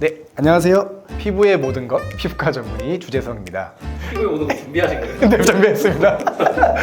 네, 안녕하세요. 피부의 모든 것 피부과 전문의 주재성입니다. 피부에 오는 거 준비하신 거예요? 네, 준비했습니다. 피부과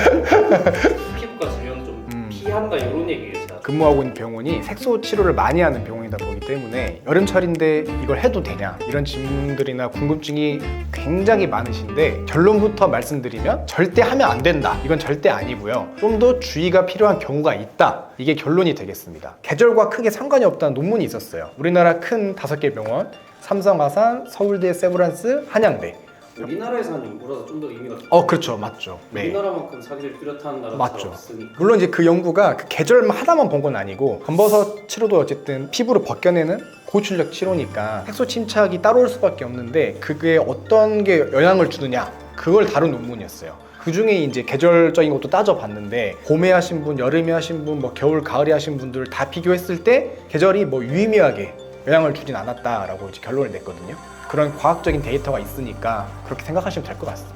질병 좀 음. 피한다 이런 얘기예요 근무하고 있는 병원이 색소 치료를 많이 하는 병원이다 보기 때문에 여름철인데 이걸 해도 되냐? 이런 질문들이나 궁금증이 굉장히 많으신데 결론부터 말씀드리면 절대 하면 안 된다. 이건 절대 아니고요. 좀 더 주의가 필요한 경우가 있다. 이게 결론이 되겠습니다. 계절과 크게 상관이 없다는 논문이 있었어요. 우리나라 큰 다섯 개 병원 삼성 아산, 서울대 세브란스, 한양대 우리나라에서 한 연구라서 좀 더 의미가 깊어 그렇죠 맞죠 네. 우리나라만큼 사기를 뚜렷한 나라가 맞죠. 잘 없으니까 물론 이제 그 연구가 그 계절만 하나만 본 건 아니고 검버섯 치료도 어쨌든 피부를 벗겨내는 고출력 치료니까 색소 침착이 따라올 수밖에 없는데 그게 어떤 게 영향을 주느냐 그걸 다룬 논문이었어요. 그 중에 이제 계절적인 것도 따져봤는데 봄에 하신 분, 여름에 하신 분, 뭐 겨울, 가을에 하신 분들 다 비교했을 때 계절이 뭐 유의미하게 영향을 주진 않았다라고 이제 결론을 냈거든요. 그런 과학적인 데이터가 있으니까 그렇게 생각하시면 될 것 같습니다.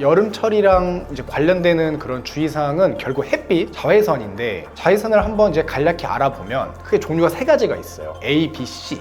여름철이랑 이제 관련되는 그런 주의사항은 결국 햇빛, 자외선인데 자외선을 한번 이제 간략히 알아보면 크게 종류가 세 가지가 있어요. A, B, C.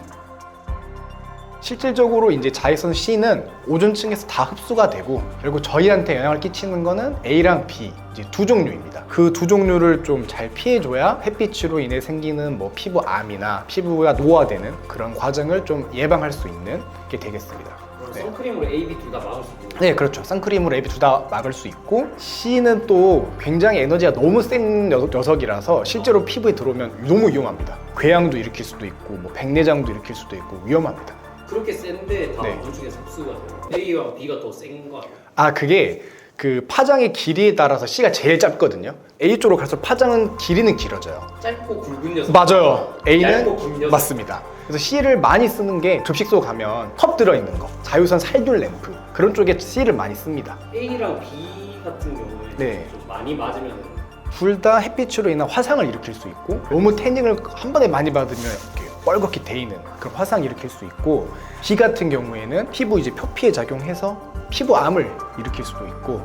실질적으로 이제 자외선 C는 오존층에서 다 흡수가 되고 결국 저희한테 영향을 끼치는 거는 A랑 B 이제 두 종류입니다. 그 두 종류를 좀 잘 피해줘야 햇빛으로 인해 생기는 뭐 피부암이나 피부가 노화되는 그런 과정을 좀 예방할 수 있는 게 되겠습니다. 네. 선크림으로 A, B 둘 다 막을 수 있는 네, 그렇죠. 선크림으로 앱이 둘다 막을 수 있고 C는 또 굉장히 에너지가 너무 센 녀- 녀석이라서 실제로 피부에 들어오면 너무 위험합니다. 궤양도 일으킬 수도 있고 뭐 백내장도 일으킬 수도 있고 위험합니다. 그렇게 센데 다 네. 우중에서 흡수가 돼요 A와 B가 더 센 거 아니에요? 아 그게 그 파장의 길이에 따라서 C가 제일 짧거든요. A 쪽으로 갈수록 파장은 길이는 길어져요. 짧고 굵은 녀석 맞아요. A는 얇고 긴 녀석 맞습니다. 그래서 C를 많이 쓰는 게 급식소 가면 컵 들어있는 거, 자유선 살균 램프 그런 쪽에 C를 많이 씁니다. A랑 B 같은 경우에 네. 좀 많이 맞으면 둘 다 햇빛으로 인한 화상을 일으킬 수 있고 너무 태닝을 한 번에 많이 받으면 이렇게 뻘겋게 데이는 그런 화상 일으킬 수 있고 B 같은 경우에는 피부 이제 표피에 작용해서 피부암을 일으킬 수도 있고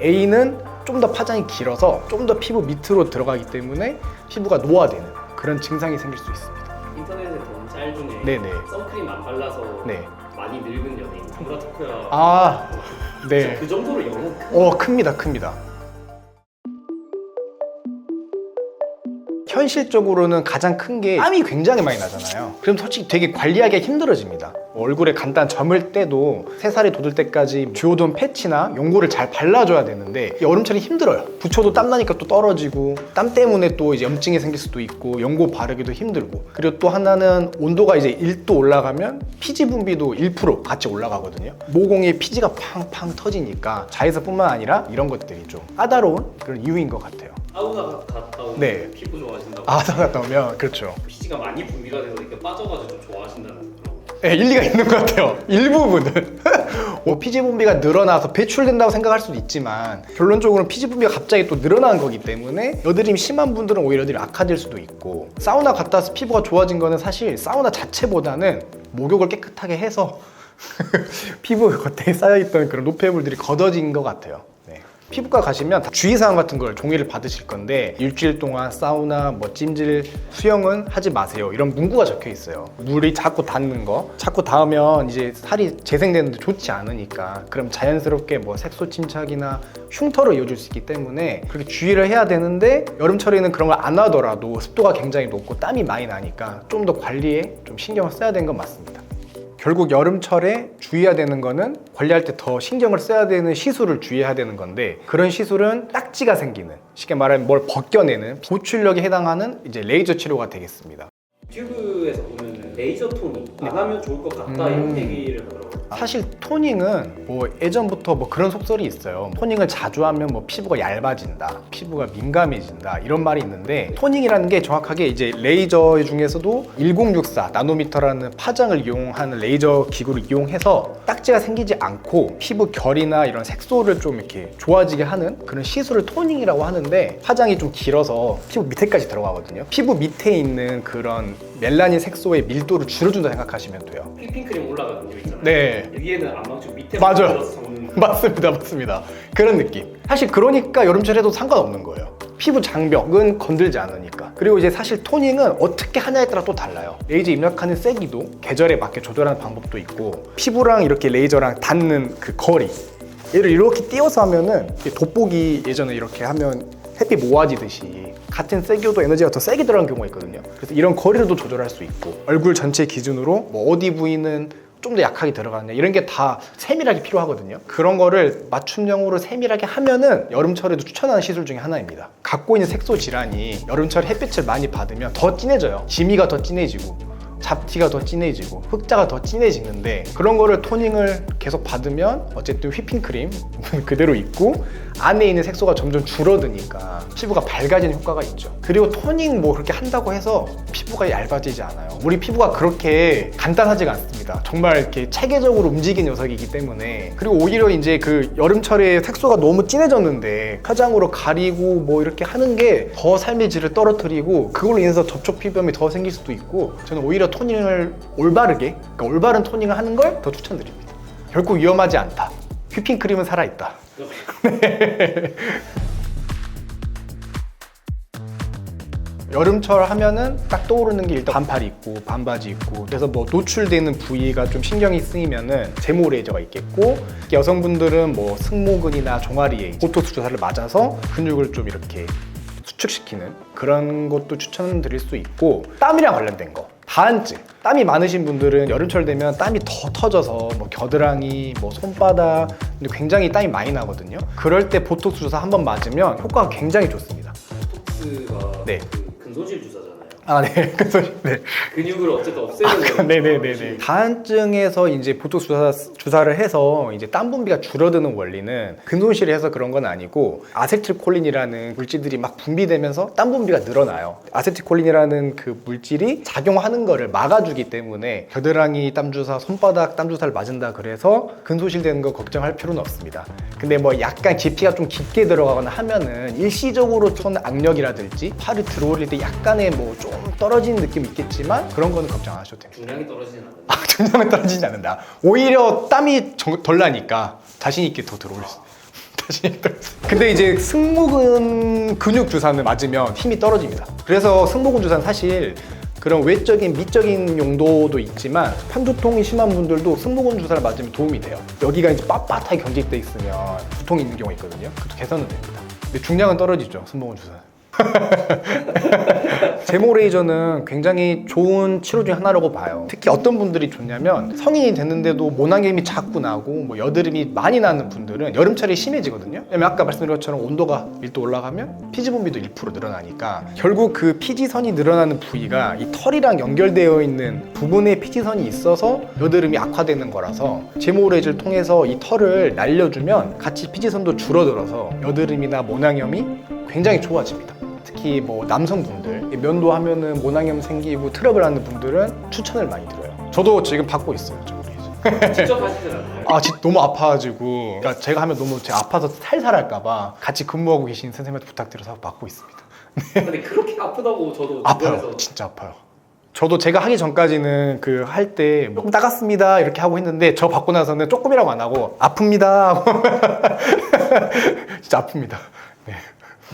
A는 좀 더 파장이 길어서 좀 더 피부 밑으로 들어가기 때문에 피부가 노화되는 그런 증상이 생길 수 있습니다. 인터넷에 본 짤 중에 네네. 선크림 안 발라서 네. 많이 늙은 연예인 무라토코야 아, 네. 그 정도로 영어 어, 큽니다, 큽니다. 현실적으로는 가장 큰 게 땀이 굉장히 많이 나잖아요. 그럼 솔직히 되게 관리하기 힘들어집니다. 얼굴에 간단 점을 때도 새살이 돋을 때까지 주오돈 패치나 연고를 잘 발라줘야 되는데 이 여름철이 힘들어요. 붙여도 땀 나니까 또 떨어지고 땀 때문에 또 이제 염증이 생길 수도 있고 연고 바르기도 힘들고 그리고 또 하나는 온도가 이제 1도 올라가면 피지 분비도 1% 같이 올라가거든요. 모공에 피지가 팡팡 터지니까 자외선뿐만 아니라 이런 것들이 좀 까다로운 그런 이유인 것 같아요. 사우나 갔다 오면 네. 피부 좋아하신다고 아, 갔다 오면 그렇죠. 피지가 많이 분비가 돼서 이렇게 빠져가지고 좀 좋아하신다는 그런 네, 일리가 있는 것 같아요. 일부분은. 뭐 피지 분비가 늘어나서 배출된다고 생각할 수도 있지만 결론적으로는 피지 분비가 갑자기 또 늘어나는 거기 때문에 여드름이 심한 분들은 오히려 여드름이 악화될 수도 있고 사우나 갔다 와서 피부가 좋아진 거는 사실 사우나 자체보다는 목욕을 깨끗하게 해서 피부 겉에 쌓여있던 그런 노폐물들이 걷어진 것 같아요. 네. 피부과 가시면 다 주의사항 같은 걸 종이를 받으실 건데 일주일 동안 사우나, 뭐 찜질, 수영은 하지 마세요. 이런 문구가 적혀 있어요. 물이 자꾸 닿는 거, 자꾸 닿으면 이제 살이 재생되는데 좋지 않으니까 그럼 자연스럽게 뭐 색소 침착이나 흉터로 이어질 수 있기 때문에 그렇게 주의를 해야 되는데 여름철에는 그런 걸 안 하더라도 습도가 굉장히 높고 땀이 많이 나니까 좀 더 관리에 좀 신경을 써야 되는 건 맞습니다. 결국 여름철에 주의해야 되는 거는 관리할 때 더 신경을 써야 되는 시술을 주의해야 되는 건데 그런 시술은 딱지가 생기는 쉽게 말하면 뭘 벗겨내는 보출력에 해당하는 이제 레이저 치료가 되겠습니다. 튜브에서 보면 레이저 토닝 안 하면 좋을 것 같다 음. 이런 얘기를 하더라고요 사실 토닝은 뭐 예전부터 뭐 그런 속설이 있어요. 토닝을 자주 하면 뭐 피부가 얇아진다, 피부가 민감해진다 이런 말이 있는데 토닝이라는 게 정확하게 이제 레이저 중에서도 1064 나노미터라는 파장을 이용하는 레이저 기구를 이용해서 딱지가 생기지 않고 피부 결이나 이런 색소를 좀 이렇게 좋아지게 하는 그런 시술을 토닝이라고 하는데 파장이 좀 길어서 피부 밑에까지 들어가거든요. 피부 밑에 있는 그런 멜라닌 색소의 밀도를 줄여준다 생각하시면 돼요. 휘핑크림 올라가는 거 있잖아요 네. 위에는 안 망치고 밑에 맞아요. 맞습니다, 맞습니다. 그런 느낌. 사실 그러니까 여름철 해도 상관없는 거예요. 피부 장벽은 건들지 않으니까. 그리고 이제 사실 토닝은 어떻게 하냐에 따라 또 달라요. 레이저 입력하는 세기도 계절에 맞게 조절하는 방법도 있고 피부랑 이렇게 레이저랑 닿는 그 거리 얘를 이렇게 띄워서 하면은 돋보기 예전에 이렇게 하면 햇빛 모아지듯이 같은 세기여도 에너지가 더 세게 들어가는 경우가 있거든요. 그래서 이런 거리를 또 조절할 수 있고 얼굴 전체 기준으로 뭐 어디 부위는 좀 더 약하게 들어가느냐 이런 게 다 세밀하게 필요하거든요. 그런 거를 맞춤형으로 세밀하게 하면은 여름철에도 추천하는 시술 중에 하나입니다. 갖고 있는 색소 질환이 여름철 햇빛을 많이 받으면 더 진해져요. 지미가 더 진해지고 잡티가 더 진해지고 흑자가 더 진해지는데 그런 거를 토닝을 계속 받으면 어쨌든 휘핑크림 그대로 있고 안에 있는 색소가 점점 줄어드니까 피부가 밝아지는 효과가 있죠. 그리고 토닝 뭐 그렇게 한다고 해서 피부가 얇아지지 않아요. 우리 피부가 그렇게 간단하지가 않습니다. 정말 이렇게 체계적으로 움직이는 녀석이기 때문에. 그리고 오히려 이제 그 여름철에 색소가 너무 진해졌는데 화장으로 가리고 뭐 이렇게 하는 게 더 삶의 질을 떨어뜨리고 그걸로 인해서 접촉 피부염이 더 생길 수도 있고 저는 오히려 토닝을 올바르게 그러니까 올바른 토닝을 하는 걸 더 추천드립니다. 결코 위험하지 않다. 휘핑크림은 살아있다. 여름철 하면은 딱 떠오르는 게 일단 반팔 입고 반바지 입고. 그래서 뭐 노출되는 부위가 좀 신경이 쓰이면은 제모 레이저가 있겠고 여성분들은 뭐 승모근이나 종아리에 보톡스 주사를 맞아서 근육을 좀 이렇게 수축시키는 그런 것도 추천드릴 수 있고 땀이랑 관련된 거 다한증 땀이 많으신 분들은 여름철 되면 땀이 더 터져서 뭐 겨드랑이 뭐 손바닥 근데 굉장히 땀이 많이 나거든요. 그럴 때 보톡스 주사 한 번 맞으면 효과가 굉장히 좋습니다. 보톡스가 네. 그 근손실 주사잖 아, 네. 그래서 네. 근육을 어쨌든 없애는 네네네네. 다한증에서 이제 보톡스 주사, 주사를 해서 이제 땀 분비가 줄어드는 원리는 근손실을 해서 그런 건 아니고 아세틸콜린이라는 물질들이 막 분비되면서 땀 분비가 늘어나요. 아세틸콜린이라는 그 물질이 작용하는 거를 막아주기 때문에 겨드랑이 땀 주사, 손바닥 땀 주사를 맞은다 그래서 근손실 되는 거 걱정할 필요는 없습니다. 근데 뭐 약간 깊이가 좀 깊게 들어가거나 하면은 일시적으로 손 악력이라든지 팔을 들어올릴 때 약간의 뭐 좀 떨어지는 느낌이 있겠지만 그런 거는 걱정 안 하셔도 됩니다. 중량이 떨어지진 않는다. 아, 중량은 떨어지지 않는다. 오히려 땀이 정- 덜 나니까 자신 있게 더 들어올 수. 자신 있게 들어올 수. 근데 이제 승모근 근육 주사는 맞으면 힘이 떨어집니다. 그래서 승모근 주사는 사실 그런 외적인 미적인 용도도 있지만 편두통이 심한 분들도 승모근 주사를 맞으면 도움이 돼요. 여기가 이제 빳빳하게 경직돼 있으면 두통이 있는 경우가 있거든요. 그것도 개선은 됩니다. 근데 중량은 떨어지죠. 승모근 주사는. 제모 레이저는 굉장히 좋은 치료 중 하나라고 봐요. 특히 어떤 분들이 좋냐면 성인이 됐는데도 모낭염이 자꾸 나고 뭐 여드름이 많이 나는 분들은 여름철에 심해지거든요. 왜냐면 아까 말씀드린 것처럼 온도가 1도 올라가면 피지 분비도 1% 늘어나니까 결국 그 피지선이 늘어나는 부위가 이 털이랑 연결되어 있는 부분에 피지선이 있어서 여드름이 악화되는 거라서 제모 레이저를 통해서 이 털을 날려주면 같이 피지선도 줄어들어서 여드름이나 모낭염이 굉장히 좋아집니다. 특히 뭐 남성분들 면도 하면은 모낭염 생기고 트러블 하는 분들은 추천을 많이 드려요. 저도 지금 받고 있어요. 저 우리. 직접 하시진 않나요? 아, 진짜 너무 아파가지고 그러니까 제가 하면 너무 제가 아파서 살살할까봐 같이 근무하고 계신 선생님한테 부탁드려서 받고 있습니다. 근데 그렇게 아프다고 저도 아파요. 주변에서 진짜 아파요. 저도 제가 하기 전까지는 그 할 때 조금 따갑습니다 이렇게 하고 했는데 저 받고 나서는 조금이라고 안 하고 아픕니다 하고 진짜 아픕니다. 네.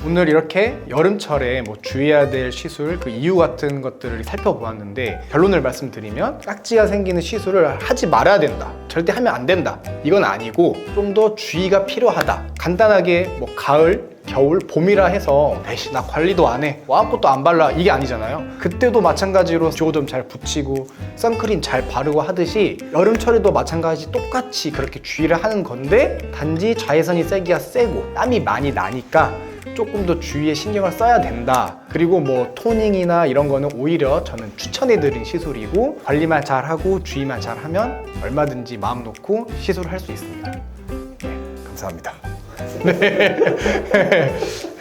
오늘 이렇게 여름철에 뭐 주의해야 될 시술 그 이유 같은 것들을 살펴보았는데 결론을 말씀드리면 깍지가 생기는 시술을 하지 말아야 된다. 절대 하면 안 된다. 이건 아니고 좀 더 주의가 필요하다. 간단하게 뭐 가을 겨울, 봄이라 해서 대신 나 관리도 안 해. 뭐 아무것도 안 발라. 이게 아니잖아요. 그때도 마찬가지로 조금 잘 붙이고 선크림 잘 바르고 하듯이 여름철에도 마찬가지 똑같이 그렇게 주의를 하는 건데 단지 자외선이 세기가 세고 땀이 많이 나니까 조금 더 주위에 신경을 써야 된다. 그리고 뭐 토닝이나 이런 거는 오히려 저는 추천해드린 시술이고 관리만 잘하고 주의만 잘하면 얼마든지 마음 놓고 시술을 할 수 있습니다. 네, 감사합니다. 네.